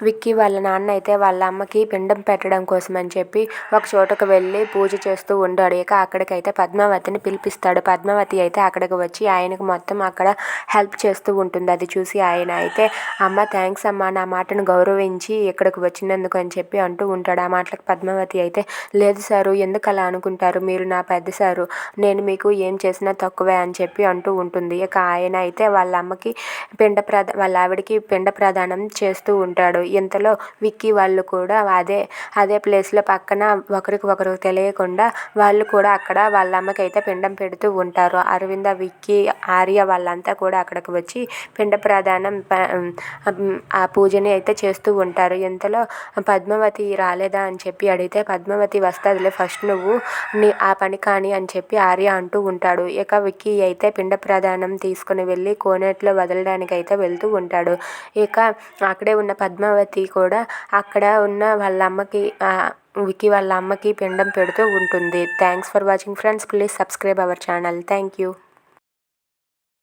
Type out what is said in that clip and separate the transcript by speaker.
Speaker 1: విక్కీ వాళ్ళ నాన్న అయితే వాళ్ళ అమ్మకి పిండం పెట్టడం కోసం అని చెప్పి ఒక చోటకు వెళ్ళి పూజ చేస్తూ ఉండాడు. ఇక అక్కడికైతే పద్మావతిని పిలిపిస్తాడు. పద్మావతి అయితే అక్కడికి వచ్చి ఆయనకు మొత్తం అక్కడ హెల్ప్ చేస్తూ ఉంటుంది. అది చూసి ఆయన అయితే అమ్మ థ్యాంక్స్ అమ్మ నా మాటను గౌరవించి ఇక్కడికి వచ్చినందుకు అని చెప్పి అంటూ ఉంటాడు. ఆ మాటలకు పద్మావతి అయితే లేదు సారు ఎందుకు అలా అనుకుంటారు? మీరు నా పెద్ద సారు. నేను మీకు ఏం చేసినా తక్కువే అని చెప్పి అంటూ ఉంటుంది. ఇక ఆయన అయితే వాళ్ళ అమ్మకి పిండ ప్రదా వాళ్ళ ఆవిడకి పిండ ప్రదానం చేస్తూ ఉంటాడు. ఇంతలో విక్కీ వాళ్ళు కూడా అదే అదే ప్లేస్లో పక్కన ఒకరికి ఒకరు తెలియకుండా వాళ్ళు కూడా అక్కడ వాళ్ళ అమ్మకి అయితే పిండం పెడుతూ ఉంటారు. అరవింద విక్కీ ఆర్య వాళ్ళంతా కూడా అక్కడికి వచ్చి పిండ ప్రదానం ఆ పూజని అయితే చేస్తూ ఉంటారు. ఇంతలో పద్మావతి రాలేదా అని చెప్పి అడిగితే పద్మావతి వస్తుందిలే ఫస్ట్ నువ్వు నీ ఆ పని కాని అని చెప్పి ఆర్య అంటూ ఉంటాడు. ఇక విక్కీ అయితే పిండ ప్రదానం తీసుకుని వెళ్ళి కోనేట్లో వదలడానికి అయితే వెళ్తూ ఉంటాడు. ఇక అక్కడే ఉన్న పద్మావతి కూడా అక్కడ ఉన్న వాళ్ళ అమ్మకి వికి వాళ్ళ అమ్మకి పిండం పెడుతూ ఉంటుంది. Thanks for watching friends please subscribe our channel thank you